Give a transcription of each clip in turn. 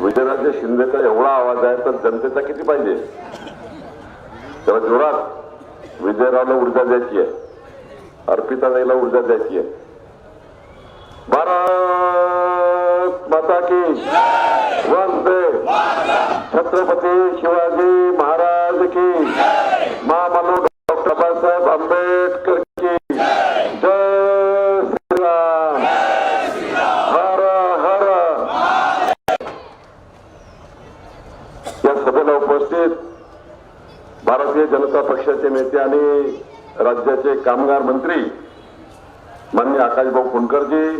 विजयराजे शिंदेचा एवढा आवाज आहे तर जनतेचा किती पाहिजे? त्याला जोरात विजयरावला ऊर्जा द्यायची आहे. अर्पिताबाईला ऊर्जा द्यायची आहे. भारत माता की वंदे! छत्रपती शिवाजी महाराज की महामानव डॉक्टर बाबासाहेब आंबेडकर की जय श्रीराम हर हर या सभेला उपस्थित भारतीय जनता पक्षाचे नेते आणि राज्याचे कामगार मंत्री माननीय आकाशभाऊ फुंडकरजी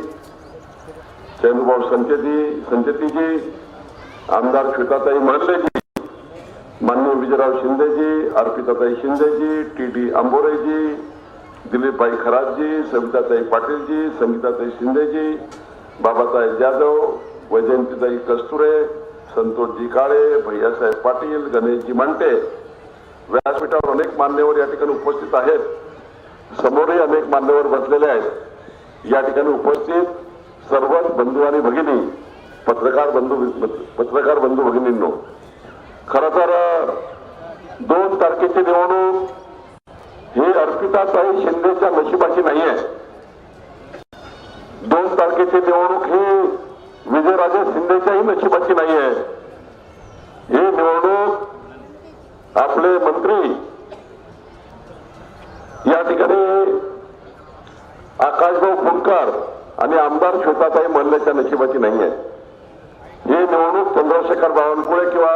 चंद्रभाऊ संचेती संचेतीजी आमदार श्वेताताई महल्लेजी माननीय विजयराव शिंदेजी अर्पिताताई शिंदेजी टी डी आंबोरेजी दिलीपभाई खरातजी सविताताई पाटीलजी संगीताताई शिंदेजी बाबासाहेब जाधव वैजयंतीताई कस्तुरे संतोषजी काळे भैयासाहेब पाटील गणेशजी मांटे व्यासपीठावर अनेक मान्यवर या ठिकाणी उपस्थित आहेत. समोरही अनेक मान्यवर बसलेले आहेत. या ठिकाणी उपस्थित सर्वच बंधू आणि भगिनी पत्रकार बंधू पत्रकार बंधू भगिनींनो. खर तर दोन तारखेची निवडणूक ही अर्पिताताई शिंदेच्या नशिबाची नाही आहे दोन तारखेची निवडणूक ही विजयराजे शिंदेच्याही नशिबाची नाही आहे ही निवडणूक आपले मंत्री या ठिकाणी आकाशभाऊ फुंकर आणि आमदार श्वेताताई मल्ल्याच्या नशिबाची नाही आहे ही निवडणूक चंद्रशेखर बावनकुळे किंवा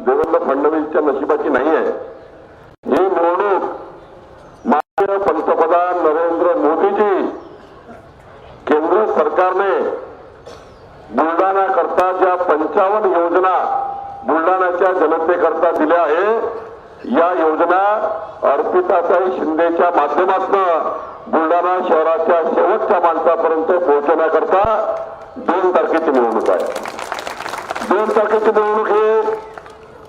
देवेंद्र फडणवीसच्या नशिबाची नाही आहे ही निवडणूक माननीय पंतप्रधान नरेंद्र मोदीजी केंद्र सरकारने बुलढाणा करता ज्या पंचावन्न योजना बुलढाण्याच्या जनतेकरता दिल्या आहे या योजना अर्पिताताई शिंदेच्या माध्यमातून बुलढाणा शहराच्या शेवटच्या माणसापर्यंत पोहोचवण्याकरता दोन तारखेची निवडणूक आहे दोन तारखेची निवडणूक हे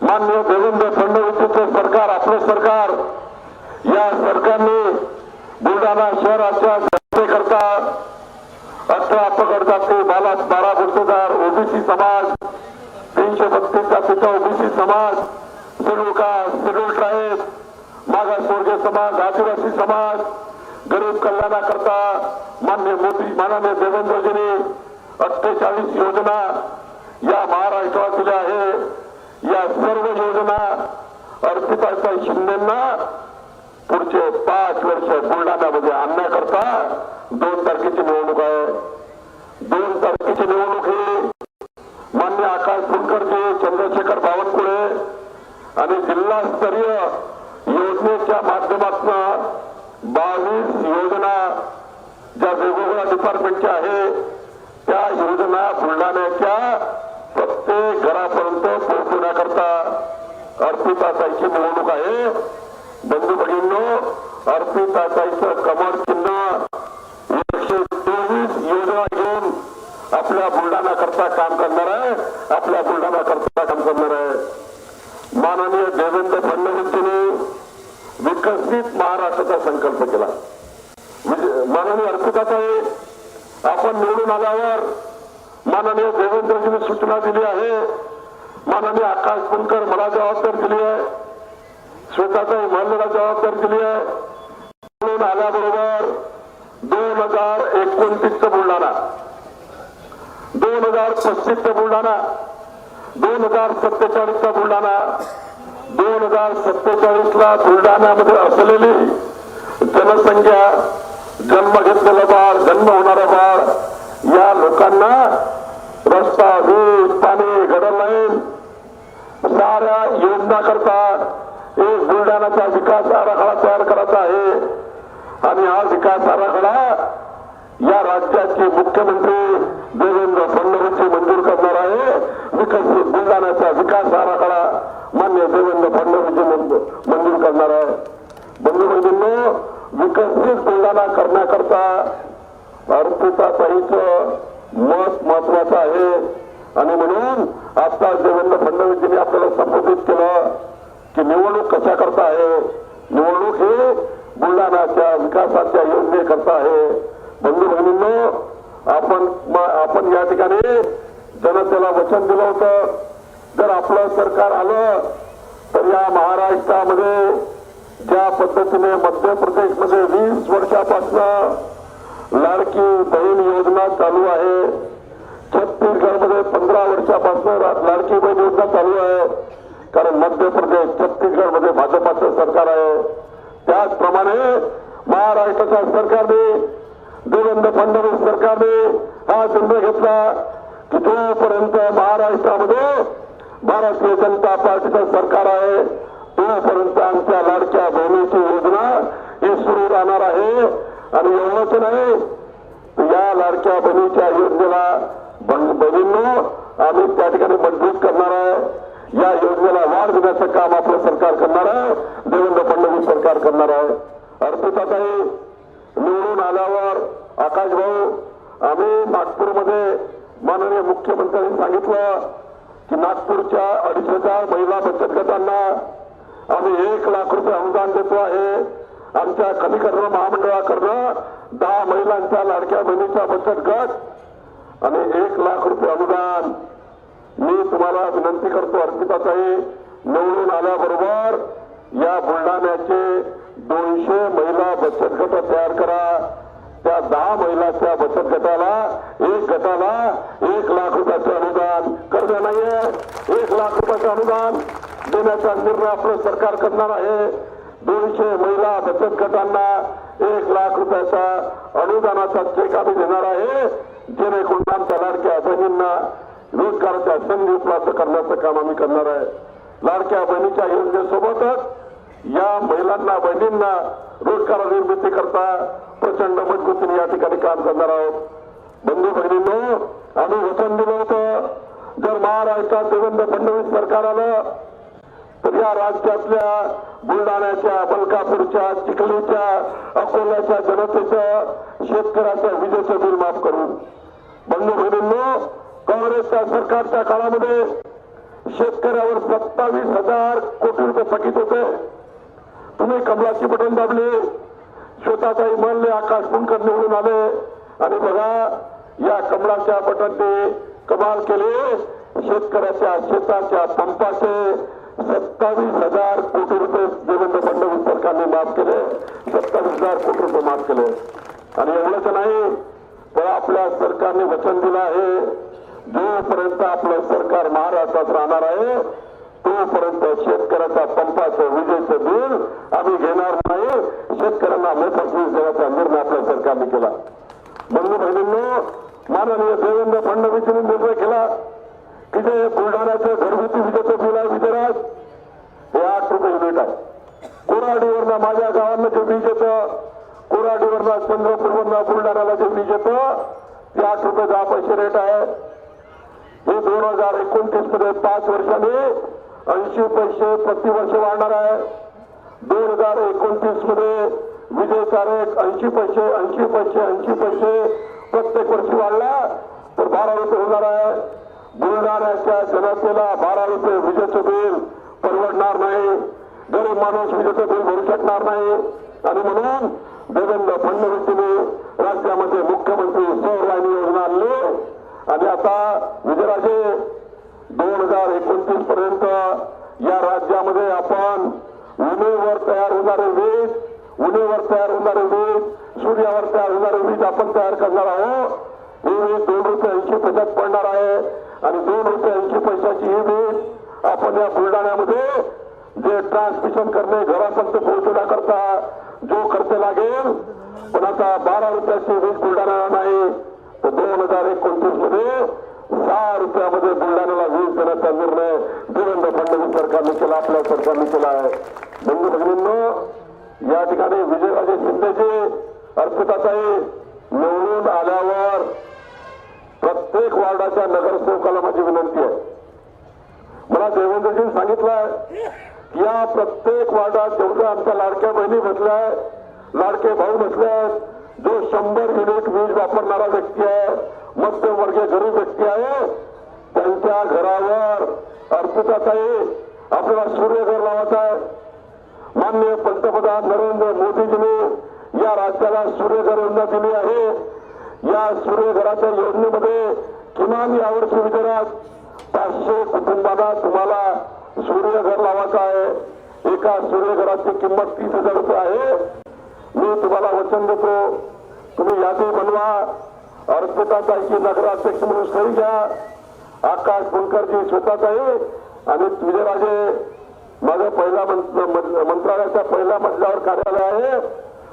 मान्य देवेंद्र फडणवीसचं सरकार आपलं सरकार या सरकारने बुलढाणा शहराच्या जनतेकरता अठरा पकड जाती बारा बारा गुंतदार ओबीसी समाज तीनशे बत्तीस जातीचा ओबीसी समाज शेड्यूल कास्ट शेड्यूल ट्राईब मागासवर्गीय समाज आदिवासी समाज गरीब कल्याणाकरता मान्य मोदी माननीय देवेंद्रजींनी अठ्ठेचाळीस योजना या महाराष्ट्रात दिल्या आहे या सर्व योजना अर्पिताताई शिंदेना पुढचे पाच वर्ष बुलढाण्यामध्ये आणण्याकरता दोन तारखेची निवडणूक आहे दोन तारखेची निवडणूक ही मान्य आकाश फुंकरजी चंद्रशेखर बावनकुळे आणि जिल्हास्तरीय योजनेच्या माध्यमातून बावीस योजना ज्या वेगवेगळ्या डिपार्टमेंटच्या आहे त्या योजना बुलढाण्याच्या प्रत्येक घरापर्यंत पोहोचवण्याकरता अर्पिताताईची निवडणूक आहे. बंधू भगिनींनो अर्पिताताईचं कमर चिन्ह एकशे चोवीस योजना घेऊन आपल्या बुलढाणा करता काम करणार आहे. आपल्या बुलढाणा करता काम करणार आहे. माननीय देवेंद्र फडणवीसजींनी विकसित महाराष्ट्राचा संकल्प केला. म्हणजे माननीय अर्पिताताई आपण निवडून आल्यावर माननीय देवेंद्रजीने सूचना दिली आहे. माननीय आकाश पुणकर मला जबाबदारी दिली आहे. श्वेताताई महल्लेला जबाबदारी दिली आहे. निवडून आल्याबरोबर दोन हजार एकोणतीसचं बुलढाणा दोन हजार पस्तीसचं बुलढाणा दोन हजार सत्तेचाळीसचा बुलढाणा दोन हजार सत्तेचाळीस ला बुलढाण्यामध्ये असलेली जनसंख्या जन्म घेतलेलं बाळ जन्म होणारं बाळ या लोकांना रस्ता वीज पाणी गडर लाईन साऱ्या योजना करता एक बुलढाण्याचा विकास आराखडा तयार करायचा आहे. आणि हा विकास आराखडा या राज्याचे मुख्यमंत्री देवेंद्र फडणवीस मंजूर करणार आहे. विकसित बुलढाण्याचा विकास आराखडा करणार आहे. बंधू भगिनींनो विकसित बुलढाणा करण्याकरता अर्पिताताईचं मत महत्वाचं आहे. आणि म्हणून आता देवेंद्र फडणवीसजींनी आपल्याला संबोधित केलं की निवडणूक कशा करता आहे? निवडणूक ही बुलढाणाच्या विकासाच्या योजनेकरता आहे. बंधू भगिनींनो आपण आपण या ठिकाणी जनतेला वचन दिलं होतं. जर आपलं सरकार आलं तर या महाराष्ट्रामध्ये ज्या पद्धतीने मध्य प्रदेशमध्ये वीस वर्षापासून लाडकी बहीण योजना चालू आहे छत्तीसगडमध्ये पंधरा वर्षापासून लाडकी बहीण योजना चालू आहे कारण मध्य प्रदेश छत्तीसगडमध्ये भाजपाचं सरकार आहे. त्याचप्रमाणे महाराष्ट्राच्या सरकारने देवेंद्र फडणवीस सरकारने हा निर्णय घेतला की जोपर्यंत महाराष्ट्रामध्ये भारतीय जनता पार्टीचं सरकार आहे. तोपर्यंत आमच्या लाडक्या बहिणीची योजना ही सुरू राहणार आहे. आणि एवढंच नाही या लाडक्या बहिणीच्या योजनेला बं- बहिणींनो आम्ही त्या ठिकाणी मजबूत करणार आहे. या योजनेला वाढ देण्याचं काम आपलं सरकार करणार आहे. देवेंद्र फडणवीस सरकार करणार आहे. अर्पिताताई निवडून आल्यावर आकाश भाऊ आम्ही नागपूरमध्ये माननीय मुख्यमंत्र्यांनी सांगितलं की नागपूरच्या अडीच हजार महिला बचत गटांना आम्ही एक लाख रुपये अनुदान देतो आहे. आमच्या खनिकर्ण महामंडळाकडनं दहा महिलांच्या लाडक्या बहिणीचा बचत गट आणि एक लाख रुपये अनुदान. मी तुम्हाला विनंती करतो अर्पिताताई निवडून आल्याबरोबर या बुलढाण्याचे दोनशे महिला बचत गट तयार करा. त्या दहा महिलाच्या बचत गटाला एक गटाला एक लाख रुपयाचं अनुदान. कर्ज नाहीये. एक लाख रुपयाचं अनुदान देण्याचा निर्णय आपलं सरकार करणार आहे. दोनशे महिला बचत गटांना एक लाख रुपयाचा अनुदानाचा चेक आम्ही देणार आहे. जेणेकरून आमच्या लाडक्या बहिणींना रोजगाराच्या संधी उपलब्ध करण्याचं काम आम्ही करणार आहे. लाडक्या बहिणीच्या योजनेसोबतच या महिलांना बहिणींना रोजगार निर्मिती करता प्रचंड मजबूतीने या ठिकाणी काम करणार आहोत. बंधू बहिणींनो आम्ही वचन दिलं होतं. जर महाराष्ट्रात देवेंद्र फडणवीस सरकार आलं तर या राज्यातल्या बुलढाण्याच्या बलकापूरच्या चिखलीच्या अकोल्याच्या जनतेचं शेतकऱ्याचं विजेचं बिल माफ करू. बंधू बहिणींनो काँग्रेसच्या सरकारच्या काळामध्ये शेतकऱ्यावर सत्तावीस हजार कोटी रुपये थकीत होते. तुम्ही कमलाची बटन दाबली. श्वेताताई म्हणले आकाश फुंकर निवडून आले. आणि बघा या कमळाच्या बटनने कमाल केले. शेतकऱ्याच्या शेताच्या पंपाचे सत्तावीस हजार कोटी रुपये देवेंद्र फडणवीस सरकारने माफ केले. सत्तावीस हजार कोटी रुपये माफ केले. आणि एवढंच नाही तर आपल्या सरकारने वचन दिलं आहे. जोपर्यंत आपलं सरकार महाराष्ट्रात राहणार आहे तोपर्यंत शेतकऱ्याचा पंपाचं विजेचं बिल आम्ही घेणार नाही. शेतकऱ्यांना मोफत वीज देण्याचा निर्णय आपल्या सरकारने केला. बंधू बहिणींनो माननीय देवेंद्र फडणवीसांनी निर्णय केला की जे बुलढाण्याचं घरगुती विजेचं बिल आहे विजयराज हे आठ रुपये युनिट आहे. कोराडीवरनं माझ्या गावांना जे वीज येतं कोराडीवरनं चंद्रपूरवरनं बुलढाण्याला जे वीज येतं ते आठ रुपये दहा पैसे रेट आहे. हे दोन हजार एकोणतीसमध्ये पाच वर्षांनी ऐंशी पैसे प्रतिवर्ष वाढणार आहे. दोन हजार एकोणतीसमध्ये विजय रेट ऐंशी पैसे ऐंशी पैसे ऐंशी पैसे प्रत्येक वर्षी वाढला तर बारा रुपये होणार आहे. बुलढाण्याच्या जनतेला बारा रुपये विजेचं बिल परवडणार नाही. गरीब माणूस विजेचं बिल भरू शकणार नाही. आणि म्हणून देवेंद्र फडणवीसने राज्यामध्ये मुख्यमंत्री सौर योजना आणली आणि आता विजयराजे दोन हजार एकोणतीस पर्यंत या राज्यामध्ये आपण उमेवर तयार होणारे वीज उमेवर तयार होणारे वीज सूर्यावर तयार होणारे वीज आपण तयार करणार आहोत. ही वीज दोन रुपये ऐंशी पैशात पडणार आहे आणि दोन रुपये ऐंशी पैशाची ही वीज आपण या बुलढाण्यामध्ये जे ट्रान्समिशन करणे घरापर्यंत पोहोचवण्याकरता जो खर्च लागेल पण आता बारा रुपयाची वीज बुलढाणा नाही. तर दोन हजार एकोणतीसमध्ये सहा रुपयामध्ये बुलढाण्याला वीज देण्याचा निर्णय. देवेंद्र फडणवीस सरकारने केला आपल्या सरकारने केला आहे. बंधू भगिनींनो या ठिकाणी विजयराजे शिंदेजी अर्पिताताई निवडून आल्यावर प्रत्येक वार्डाच्या नगरसेवकाला माझी विनंती आहे. मला देवेंद्रजी सांगितलंय की या प्रत्येक वार्डात जेवढ्या आमच्या लाडक्या बहिणी बसल्या लाडके भाऊ बसले जो शंभर युनिट वीज वापरणारा व्यक्ती आहे मध्यमवर्गीय गरीब व्यक्ती आहे त्यांच्या घरावर अर्पिताताई आपल्याला सूर्यघर लावत आहे. माननीय पंतप्रधान नरेंद्र मोदीजींनी या राज्याला सूर्यघर योजना दिली आहे. या सूर्यघराच्या योजनेमध्ये किमान यावर्षी विचारात पाचशे कुटुंबांना तुम्हाला सूर्यघर लावायचं आहे. एका सूर्यघराची किंमत तीस हजार रुपये आहे. मी तुम्हाला वचन देतो. तुम्ही यादी बनवा. अर्पिताताईची नगराध्यक्ष म्हणून सही घ्या. आकाश कुलकर्जी स्वतःच आहे. आणि विजयराजे माझा पहिला मंत्र- मंत्रालयाच्या पहिल्या मजल्यावर कार्यालय आहे.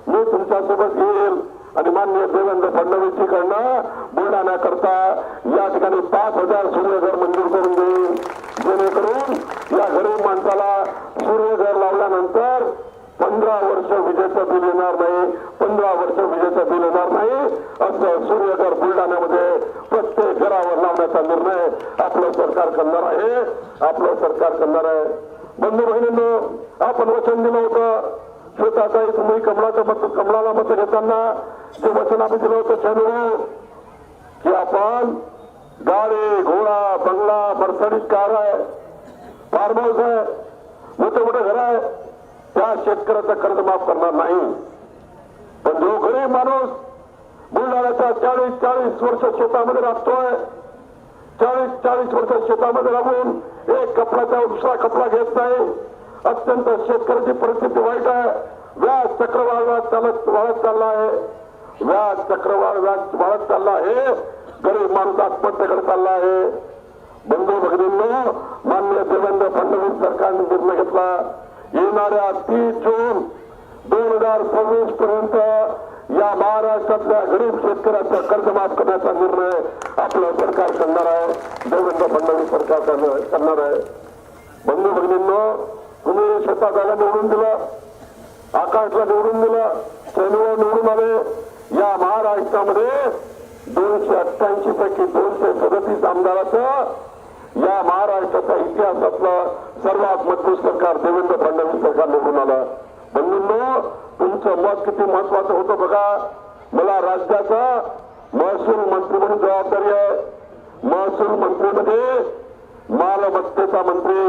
मी तुमच्यासोबत येईल. आणि मान्य देवेंद्र फडणवीसजीकडनं बुलढाण्याकरता या ठिकाणी पाच हजार सूर्यघर मंजूर करून देईल. जेणेकरून या गरीब माणसाला सूर्यघर लावल्यानंतर पंधरा वर्ष विजेचं बिल येणार नाही पंधरा वर्ष विजेचं बिल येणार नाही असं सूर्यघर बुलढाण्यामध्ये प्रत्येक घरावर लावण्याचा निर्णय आपलं सरकार करणार आहे. आपलं सरकार करणार आहे. बंधू बहिणींनो आपण वचन दिलं होतं. स्वतःचाही तुम्ही कमळाचं मत कमळाला मत घेताना जे वचन आम्ही दिलं होतं शनिवार की आपण गाडी घोडा बंगला मर्सडीज कार आहे. फार्म हाऊस आहे. मोठे मोठे घर आहे. त्या शेतकऱ्याचं कर्ज माफ करणार नाही. पण जो गरीब माणूस बुलढाण्याचा चाळीस चाळीस वर्ष शेतामध्ये राबतोय चाळीस चाळीस वर्ष शेतामध्ये राबून एक कपड्याचा दुसरा कपडा घेत नाही. अत्यंत शेतकऱ्याची परिस्थिती वाईट आहे. व्याज चक्रवाढ व्याज चालत वाढत चालला आहे. व्याज चक्रवाढ व्याज वाढत चालला आहे. गरीब माणूस आत्महत्येकडे चालला आहे. बंधू भगिनींनो मान्य देवेंद्र फडणवीस सरकारने निर्णय घेतला. येणाऱ्या तीस जून दोन हजार सव्वीस पर्यंत या महाराष्ट्रातल्या गरीब शेतकऱ्याचं कर्ज माफ करण्याचा निर्णय आपलं सरकार करणार आहे. देवेंद्र फडणवीस सरकार करणार करणार आहे. बंधू भगिनींनो तुम्ही शेताला निवडून दिलं. आकाशला निवडून दिलं. शनिवार निवडून आले. या महाराष्ट्रामध्ये दोनशे अठ्ठ्याऐंशी पैकी दोनशे सदतीस आमदाराचं या महाराष्ट्राच्या इतिहासातलं सर्वात मजबूत सरकार देवेंद्र फडणवीस सरकार निवडून आलं. बंधूंनो तुमचं मत किती महत्वाचं होतं बघा. मला राज्याचा महसूल मंत्री म्हणून जबाबदारी आहे. महसूल मंत्रीमध्ये मालमत्तेचा मंत्री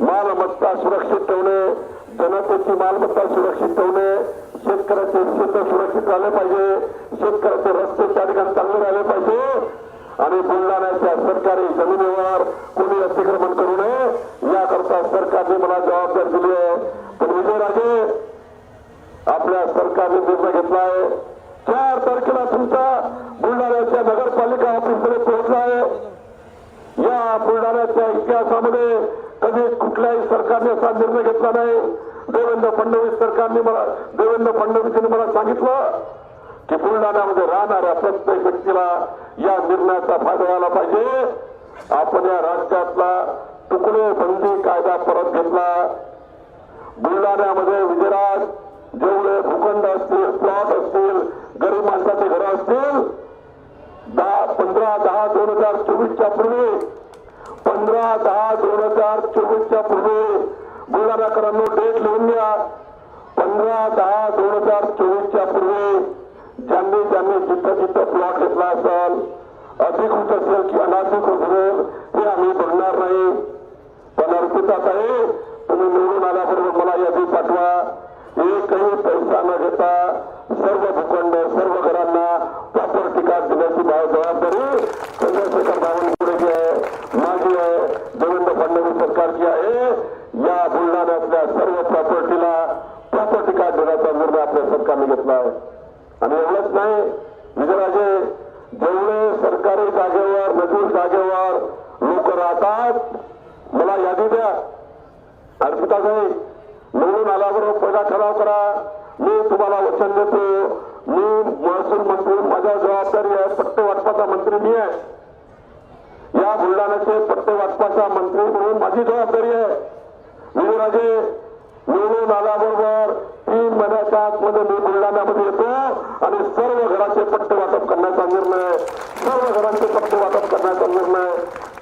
मालमत्ता सुरक्षित ठेवणे जनतेची मालमत्ता सुरक्षित ठेवणे शेतकऱ्याचे शेत सुरक्षित राहिले पाहिजे शेतकऱ्याचे रस्ते त्या ठिकाणी चांगले राहिले पाहिजे. आणि बुलढाण्याच्या सरकारी जमिनीवर कोणी अतिक्रमण करू नये याकरता सरकारने मला जबाबदारी दिली आहे. पण विजयराजे आपल्या सरकारने निर्णय घेतला आहे. चार तारखेला तुमचा बुलढाण्याच्या नगरपालिका ऑफिसमध्ये पोहोचला आहे. या बुलढाण्याच्या इतिहासामध्ये कधी कुठल्याही सरकारने असा निर्णय घेतला नाही. देवेंद्र फडणवीस सरकारने मला देवेंद्र फडणवीसने मला सांगितलं की बुलढाण्यामध्ये राहणाऱ्या प्रत्येक व्यक्तीला या निर्णयाचा फायदा व्हायला पाहिजे. आपण या राज्यातला तुकडे बंदी कायदा परत घेतला. बुलढाण्यामध्ये विजयराज जेवढे भूखंड असतील प्लॉट असतील गरीब माणसाचे घरं असतील दहा पंधरा दहा दोन हजार चोवीसच्या पूर्वी पंधरा दहा दोन हजार चोवीसच्या पूर्वी बुलढाणाकरांनो डेट लिहून घ्या. पंधरा दहा दोन हजार चोवीस जिथं जिथं प्लॉट घेतला असेल अधिकृत असेल की अनाधिकृत असेल हे आम्ही बघणार नाही पण अर्पितात आहे तुम्ही निवडून आल्याबरोबर मला यादी पाठवा एकही पैसा न घेता सर्व भूखंड सर्व घरांना प्रॉपर्टी कार्ड देण्याची भाव जबाबदारी चंद्रशेखर बावनकुळेची आहे माझी आहे देवेंद्र फडणवीस सरकारची आहे या बुलढाण्यातल्या सर्व प्रॉपर्टीला प्रॉपर्टी कार्ड देण्याचा निर्णय आपल्या सरकारने घेतला आहे आणि एवढंच नाही विजयराजे जेवढे सरकारी जागेवर लोक राहतात. मला यादी द्या. अर्पिता साहेब निवडून आल्याबरोबर पहिला ठराव करा. मी तुम्हाला वचन देतो. मी महसूल मंत्री माझ्या जबाबदारी आहे पट्टे वाटपाचा मंत्री मी आहे. या बुलढाण्याचे पट्टे वाटपाचा मंत्री म्हणून माझी जबाबदारी आहे. विजयराजे निवडून आल्याबरोबर तीन महिन्याच्या आतमध्ये मी बुलढाण्यामध्ये येतो आणि सर्व घराचे पट्टे वाटप करण्याचा निर्णय सर्व घरांचे पट्टे वाटप करण्याचा निर्णय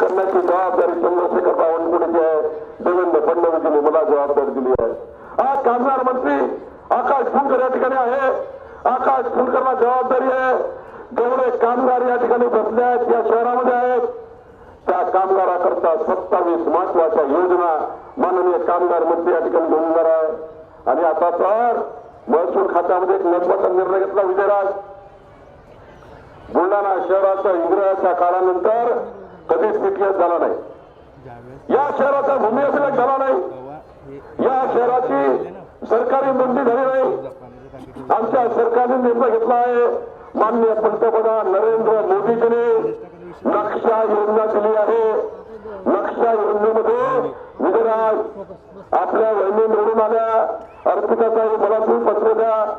करण्याची जबाबदारी चंद्रशेखर बावनकुळेची आहे. देवेंद्र फडणवीसने मला जबाबदारी दिली आहे. आज कामगार मंत्री आकाश फुलकर या ठिकाणी आहे. आकाश फुलकरला जबाबदारी आहे. जेवढे कामगार या ठिकाणी बसले आहेत या शहरामध्ये आहेत त्या कामगाराकरता सत्तावीस महत्त्वाच्या योजना माननीय कामगार मंत्री या ठिकाणी घेऊन आहे. आणि आता तर महसूल खात्यामध्ये एक महत्त्वाचा निर्णय घेतला विजयराज. बुलढाणा शहराच्या इंग्रजाच्या काळानंतर या शहराचा भूमी अभिलेख झाला नाही. या शहराची सरकारी नोंदणी झाली नाही. आमच्या सरकारने निर्णय घेतला आहे. माननीय पंतप्रधान नरेंद्र मोदीजीने नक्षा योजना दिली आहे. नक्षा योजनेमध्ये गुजरात आपल्या वहिनी निवडून आल्या. अर्पिताताई मला तुम्ही पत्र द्या.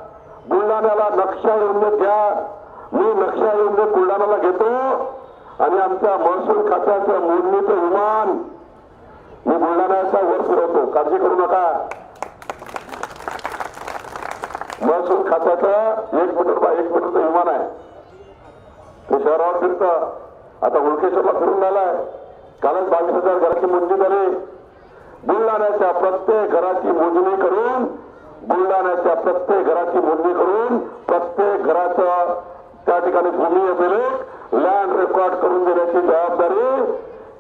बुलढाण्याला नक्षा योजनेत घ्या मी नक्षा योजनेत बुलढाण्याला घेतो. आणि आमच्या महसूल खात्याचं मोडणीचं विमान मी बुलढाण्याचा वर फिरवतो काळजी करू नका. महसूल खात्याचं एक मीटर बाय एक मीटरचं विमान आहे. ते शहरावर फिरतं. आता उलकेश्वरला फिरून राहिलाय कालच बावीस हजार घराची मोजणी झाली. बुलढाण्याच्या प्रत्येक घराची मोजणी करून बुलढाण्याच्या प्रत्येक घराची मोजणी करून प्रत्येक घराचं त्या ठिकाणी भूमी अभिलेख लँड रेकॉर्ड करून देण्याची जबाबदारी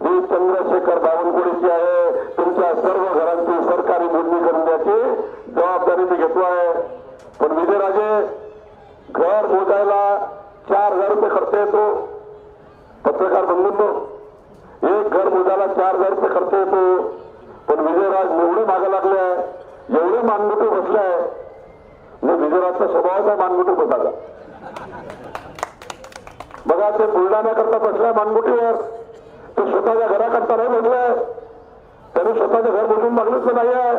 ही चंद्रशेखर बावनकुळेची आहे. तुमच्या सर्व घरांची सरकारी मोजणी करून द्यायची जबाबदारी मी घेतो आहे. पण विजयराजे घर मोजायला चार हजार रुपये खर्च येतो. पत्रकार बंधूंनो एक घर मोजायला चार हजार रुपये खर्च येतो. पण विजयराज एवढे मागे लागले आहे एवढे मानगुटे बसले आहे मी विजयराजचा स्वभावाचा मानबुटी होता का बघा ते बुलढाण्याकरता बसलाय मानगुटीवर ते स्वतःच्या घराकरता नाही बसलाय. त्यांनी स्वतःचं घर बसून मागणंच नाही आहे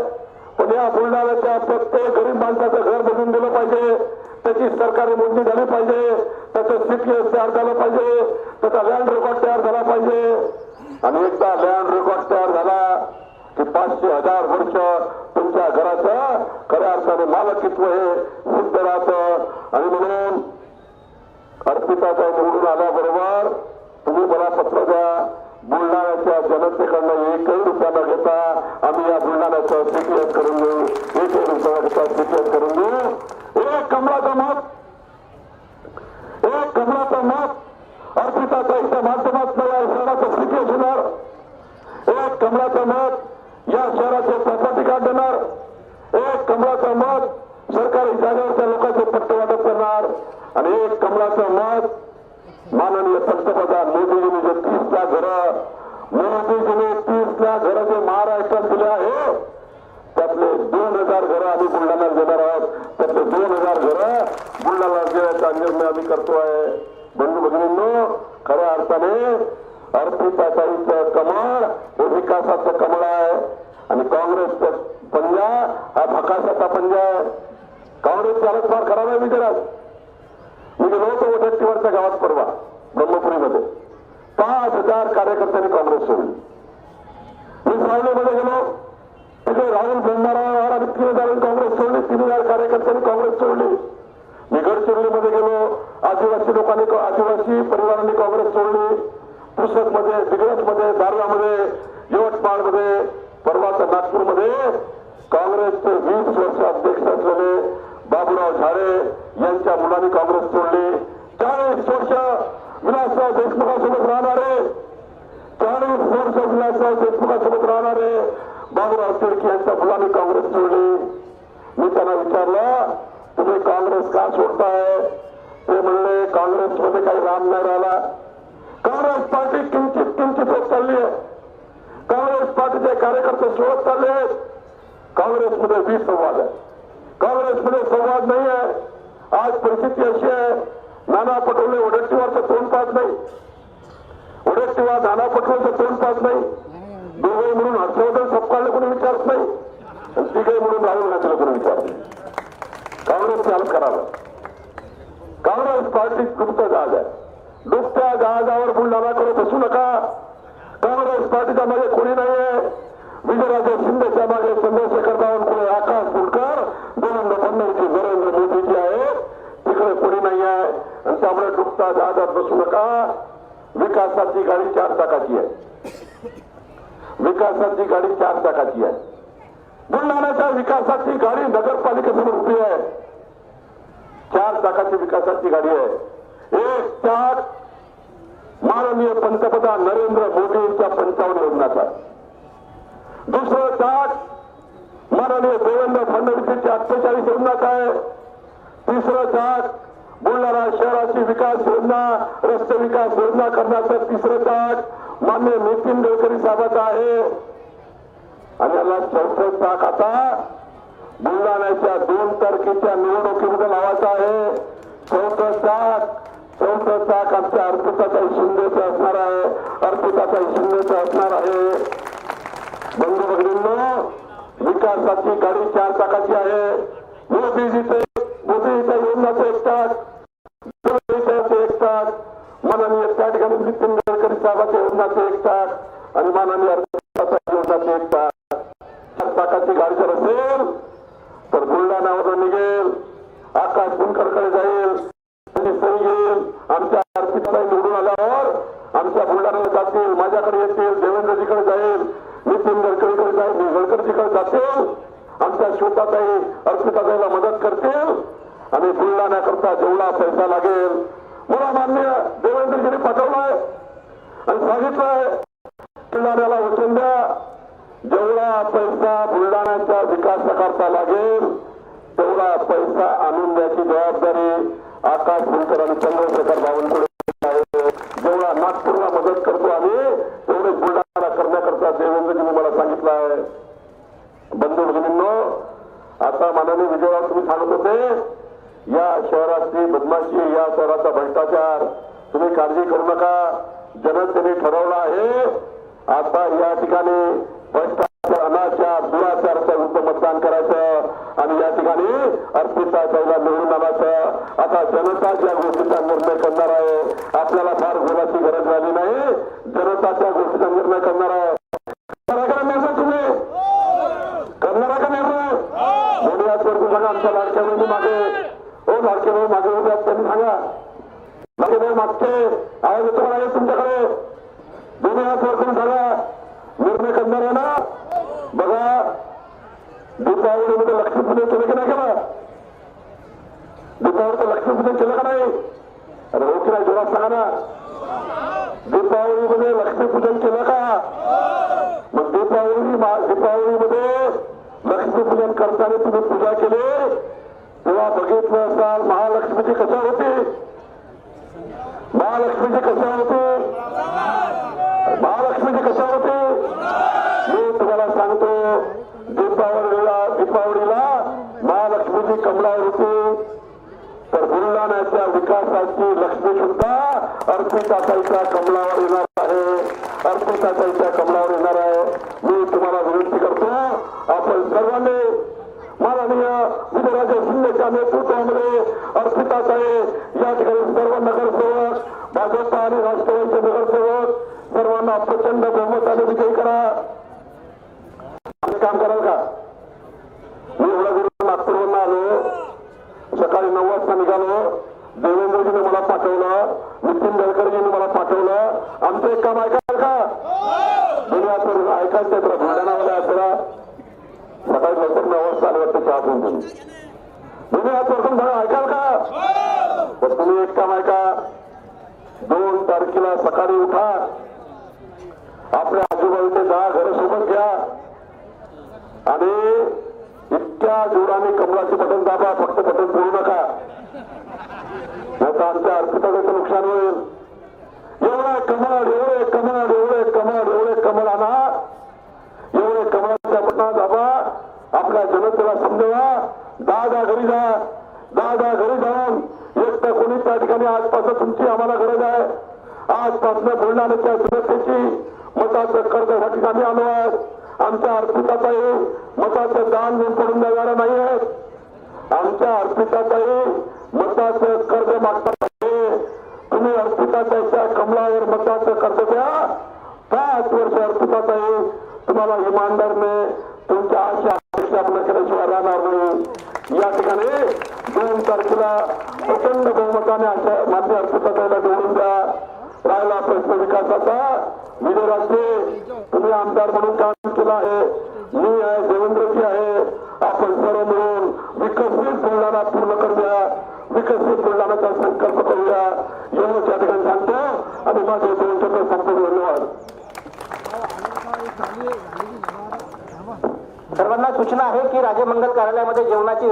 पण या बुलढाण्याच्या प्रत्येक गरीब माणसाचं घर बसून दिलं पाहिजे. त्याची सरकारी मोजणी झाली पाहिजे. त्याचं सीपीएस तयार झालं पाहिजे. त्याचा लँड रेकॉर्ड तयार झाला पाहिजे. आणि एकदा लँड रेकॉर्ड तयार झाला की पाचशे हजार वर्ष तुमच्या घराचं खऱ्या अर्थाने मालकित्व हे सिद्ध राहतं. आणि म्हणून अर्पिताचा निवडून आल्याबरोबर तुम्ही मला पत्र द्या. बुलढाण्याच्या जनतेकडनं एकही रुपया न घेता आम्ही या बुलढाण्याचं सीपीएस करून देऊ एकही रुपया घेता सीपीएस करून देऊ एक कमळाचं मत एक कमळाचं मत अर्पिताताईच्या माध्यमातून या शहराचं सीपीएस होणार एक कमळाचं मत या शहराचे प्रॉपर्टी कार्ड देणार एक कमळाचं मत सरकारी जागेवरच्या लोकांचे पट्टे वाटप करणार आणि एक कमळाचं मत माननीय पंतप्रधान मोदीजींनी जे तीस लाख घरं मोदीजीने तीस लाख घरं जे महाराष्ट्रात दिले आहे त्यातले दोन हजार घरं आम्ही बुलढाण्यात देणार आहोत त्यातले दोन हजार घरं बुलढाण्यात देण्याचा निर्णय आम्ही करतोय बंधू भगिनींनो खऱ्या अर्थाने अर्पिताताईचं कमळ हे विकासाचं कमळ आहे आणि काँग्रेसचं पंजा हा भकासाचा पंजा आहे काँग्रेस हालत फार खराब आहे विचारात मी गेलो होतो ओढट्टीवरच्या गावात परवा ब्रह्मपुरीमध्ये. पाच हजार कार्यकर्त्यांनी काँग्रेस सोडली. मी सावलीमध्ये गेलो. तिथे राहुल ब्रह्माराव आणि तीन हजार काँग्रेस सोडली तीन हजार कार्यकर्त्यांनी काँग्रेस सोडली. मी गडचिरोलीमध्ये गेलो. आदिवासी लोकांनी आदिवासी परिवारांनी काँग्रेस सोडली. पुसदमध्ये दिग्रजमध्ये दारव्यामध्ये यवतमाळमध्ये परवाच्या नागपूरमध्ये काँग्रेसचे वीस वर्ष अध्यक्ष असलेले बाबूराव झाडे यांच्या मुलांनी काँग्रेस सोडली. चाळीस वर्ष विलासराव देशमुखासोबत राहणारे. चाळीस वर्ष विलासराव देशमुखासोबत राहणारे बाबूराव तिडकी यांच्या मुलांनी काँग्रेस सोडली. मी त्यांना विचारलं तुम्ही काँग्रेस का सोडताय? ते म्हणले काँग्रेसमध्ये काही राम नाही राहिला. काँग्रेस पार्टी किंचित किंचित होत चालली आहे. काँग्रेस पार्टीचे कार्यकर्ते सोडत चालले आहेत. काँग्रेसमध्ये संवाद आहे काँग्रेसमध्ये संवाद नाही आहे. आज परिस्थिती अशी आहे नाना पटोले वडट्टीवारचं तोंड पाहत नाही. वडट्टीवार नाना पटोलेचं तोंड पाहत नाही. दोघे म्हणून हर्षवर्धन सपकाळले कोणी विचारत नाही. तिघे म्हणून राहुल गांधीला कोणी विचारत नाही. काँग्रेस हालत करावं. काँग्रेस पार्टी डुबतं जहाज आहे. डुबत्या जहाजावर बुलढाणाकडे बसू नका. काँग्रेस पार्टीच्या मागे कोणी नाही आहे विजयराजे शिंदेच्या मागे चंद्रशेखर बावनकुळे आकाश फुलकर देवेंद्र फडणवीस नरेंद्र मोदीजी आहेत तिकडे कोणी नाही आहे आणि त्यामुळे डुबता जहाजात बसू नका. विकासाची गाडी चार चाकाची आहे. विकासाची गाडी चार चाकाची आहे. बुलढाण्याच्या विकासाची गाडी नगरपालिकेसमोर उभी आहे. चार चाकाची विकासाची गाडी आहे. एक चाक माननीय पंतप्रधान नरेंद्र मोदी यांच्या पंचावन्न योजनाचा दुसरं चाक माननीय देवेंद्र फडणवीस अठ्ठेचाळीस योजनाचा आहे. तिसरं चाक बुलढाणा शहराची विकास योजना रस्ते विकास योजना करण्याचं तिसरं ताक मान्य नितीन गडकरी साहेबांचं आहे. आणि याला चौथं ताक आता बुलढाण्याच्या दोन तारखेच्या निवडणुकीमध्ये लावायचा आहे. चौथं ताक चौथं ताक आमच्या अर्पिताताई शिंदेचं असणार आहे. अर्पिताताई शिंदेचं असणार आहे. बंधू भगिनींनो विकासाची गाडी चार चाकाची आहे. मोदीजीचे मोदीच्या योजनाचं एक टाक मोदीचं एक टाक माननीय त्या ठिकाणी नितीन गडकरी साहेबाच्या योजनाचं एक टाक आणि एक गाडी जर असेल तर बुलढाण्यावरून निघेल आकाश कुंकरकडे जाईल येईल. आमच्या अर्पिताताई निवडून आल्यावर आमच्या बुलढाण्याला जातील माझ्याकडे येतील देवेंद्रजीकडे जाईल नितीन गडकरीकडे जाईल मी गडकरीजीकडे जातील. आमच्या श्वेताताई अर्पिताताईला मदत करतील आणि बुलढाण्याकरता जेवढा पैसा लागेल. मला मान्य देवेंद्रजीने पाठवलाय आणि सांगितलंय बुलढाण्याला वचन द्या. जेवढा पैसा बुलढाण्याच्या विकासाकरता लागेल तेवढा पैसा आणून द्यायची जबाबदारी आकाश भुलकर आणि चंद्रशेखर बावनकुळे आहे जेवढा नागपूरला मदत करतो आम्ही तेवढे बुलढाणा करण्याकरता देवेंद्रजींनी मला सांगितलं आहे बंधू भगिनींनो आता माननीय विजयराव तुम्ही सांगत होते या शहराची बदमाशी या शहराचा भ्रष्टाचार तुम्ही काळजी करू नका जनतेने ठरवलं आहे आता या ठिकाणी भ्रष्टाचार अनाचार दुराचाराच्या विरुद्ध मतदान करायचं आणि या ठिकाणी अर्पिता ताईला निवडून आणायचं आता जनता ज्या गोष्टीचा निर्णय करणार आहे. आपल्याला फार बोलायची गरज झाली नाही. जनता त्या गोष्टीचा निर्णय करणार आहे करणार का निर्णय तुम्ही करणार का निर्णय मोदी आज वरती सांगा आमच्या लाडक्या बहिणी मागे हो लाडके भाऊ मागे उभे आहेत त्यांनी सांगा लाडके भाऊ मागचे आवाज येतो का नाही तुमच्याकडे दोन्ही हात वर करून सांगा निर्णय करणार आहे ना बघा दीपावलीमध्ये लक्ष्मीपूजन केलं की नाही केलं दीपावलीचं लक्ष्मीपूजन केलं का नाही अरे हो की नाही जोरात सांगा ना दीपावलीमध्ये लक्ष्मीपूजन केलं का मग दीपावली मा- दीपावलीमध्ये लक्ष्मीपूजन करताना तुम्ही पूजा केली तेव्हा बघितलं असाल महालक्ष्मीची कशा होती महालक्ष्मीची कशा होती महालक्ष्मीची कशा होती मी तुम्हाला सांगतो दीपावलीला दीपावलीला महालक्ष्मीची कमला होती. तर बुलढाण्याच्या विकासाची लक्ष्मी सुद्धा अर्पिताताईच्या कमलावर येणार आहे. अर्पिताताईच्या कमलावर येणार आहे मी तुम्हाला विनंती करतो आपण सर्वांनी माननीय विजयराजे शिंदेच्या नेतृत्वामध्ये अर्पिताताई या ठिकाणी सर्व नगरसेवक भाजप आणि राष्ट्रवादीचे नगरसेवक सर्वांना प्रचंड बहुमताने विजयी करा आम्ही काम कराल का मी एवढा करून नागपूरवरून आलो सकाळी नऊ वाजता निघालो देवेंद्रजीने मला पाठवलं नितीन गडकरीजीने मला पाठवलं आमचं एक काम ऐकाल का दुनियातून ऐकायचं तर बुलढाणामध्ये असला सकाळी लवकर नऊ वाजता आले वाटतं चहा पिऊन तुम्ही वरतून सगळं ऐकाल का? तर तुम्ही एक काम ऐका. दोन तारखेला सकाळी उठा. आपल्या आजूबाजूचे दहा घर सोबत घ्या. आणि इतक्या जोराने कमलाचे बटन दाबा फक्त बटन बोलू नका. नाही आमच्या अर्पिताचं नुकसान होईल. एवढे कमळ एवढे कमळ एवढे कमळ एवढे कमळ आणा. एवढे कमळाच्या बटना दाबा. आपल्या जनतेला समजवा. दहा दहा घरी जा. दहा दहा घरी जाऊन एक तर कोणी त्या ठिकाणी आजपासून तुमची आम्हाला गरज आहे. आजपासून बुलढाण्याच्या जनतेची मताचं कर्ज या ठिकाणी आलो आहेत आमच्या अर्पिताताई मताचं दान घेऊन पडून देणाऱ्या नाही आहेत आमच्या अर्पिताताई